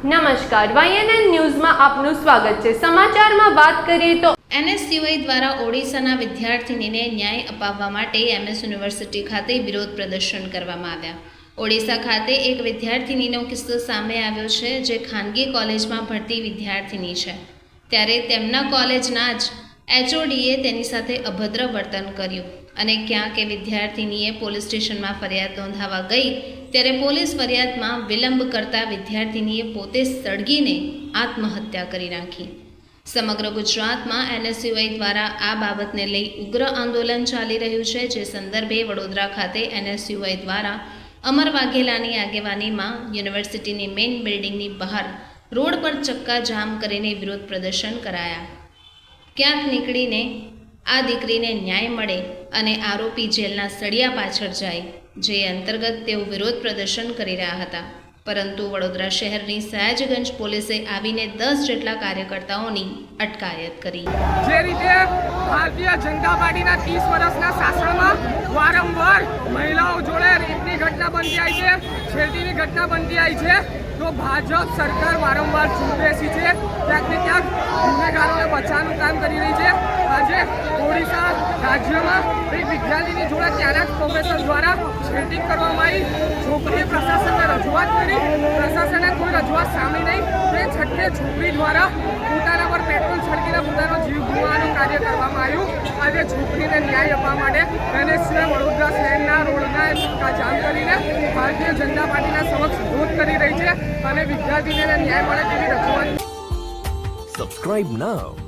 નમસ્કાર વાયએનએન ન્યૂઝમાં આપનું સ્વાગત છે. સમાચારમાં વાત કરીએ તો એનએસયુઆઈ દ્વારા ઓડિશાના વિદ્યાર્થીનીને ન્યાય અપાવવા માટે એમએસ યુનિવર્સિટી ખાતે વિરોધ પ્રદર્શન કરવામાં આવ્યા. ઓડિશા ખાતે એક વિદ્યાર્થીનીનો કિસ્સો સામે આવ્યો છે, જે ખાનગી કોલેજમાં ભણતી વિદ્યાર્થીની છે. ત્યારે તેમના કોલેજના જ એચઓડીએ તેની સાથે અભદ્ર વર્તન કર્યું અને ક્યાંક એ વિદ્યાર્થીનીએ પોલીસ સ્ટેશનમાં ફરિયાદ નોંધાવા ગઈ ત્યારે પોલીસ ફરિયાદમાં વિલંબ કરતા વિદ્યાર્થીનીએ પોતે સળગીને આત્મહત્યા કરી નાખી. સમગ્ર ગુજરાતમાં એનએસયુઆઈ દ્વારા આ બાબતને લઈ ઉગ્ર આંદોલન ચાલી રહ્યું છે. જે સંદર્ભે વડોદરા ખાતે એનએસયુઆઈ દ્વારા અમર વાઘેલાની આગેવાનીમાં યુનિવર્સિટીની મેઇન બિલ્ડિંગની બહાર રોડ પર ચક્કા જામ કરીને વિરોધ પ્રદર્શન કરાયા. ક્યાંક નીકળીને આ દીકરીને ન્યાય મળે અને આરોપી જેલના સળિયા પાછળ જાય, જે અંતર્ગત તેઓ વિરોધ પ્રદર્શન કરી રહ્યા હતા. પરંતુ વડોદરા શહેરની સયાજગંજ પોલીસે આવીને દસ જેટલા કાર્યકર્તાઓની અટકાયત કરી. જે રીતે ભારતીય જનતા પાર્ટીના ત્રીસ વર્ષના શાસનમાં વારંવાર મહિલાઓ જોડે રેપની ઘટના બનતી આવી છે, છેડતીની ઘટના બનતી આવી છે, તો ભાજપ સરકાર વારંવાર ચૂપ બેસી છે. ક્યાંક ને ક્યાંક ગુનેગારોને બચાવવાનું કામ કરી રહી છે. આજે ઓડિશા રાજ્યમાં એક વિદ્યાર્થીની જોડે ત્યાંના જ પ્રોફેસર દ્વારા શેટિંગ કરવામાં આવી. છોકરીએ પ્રશાસનને રજૂઆત કરી. પ્રશાસને કોઈ રજૂઆત સામે નહીં. તે છઠ્ઠે છોકરી દ્વારા પોતાના પર પેટ્રોલ છડકીને પોતાનો જીવ ગુમાવવાનું કાર્ય કરવામાં આવ્યું. આજે છોકરીને ન્યાય આપવા માટે સિવાય વડોદરા શહેરના રોડના જામ કરીને ભારતીય જનતા પાર્ટીના સમક્ષ વિરોધ કરી રહી છે અને વિદ્યાર્થીને ન્યાય મળે તેવી રજૂઆત Subscribe now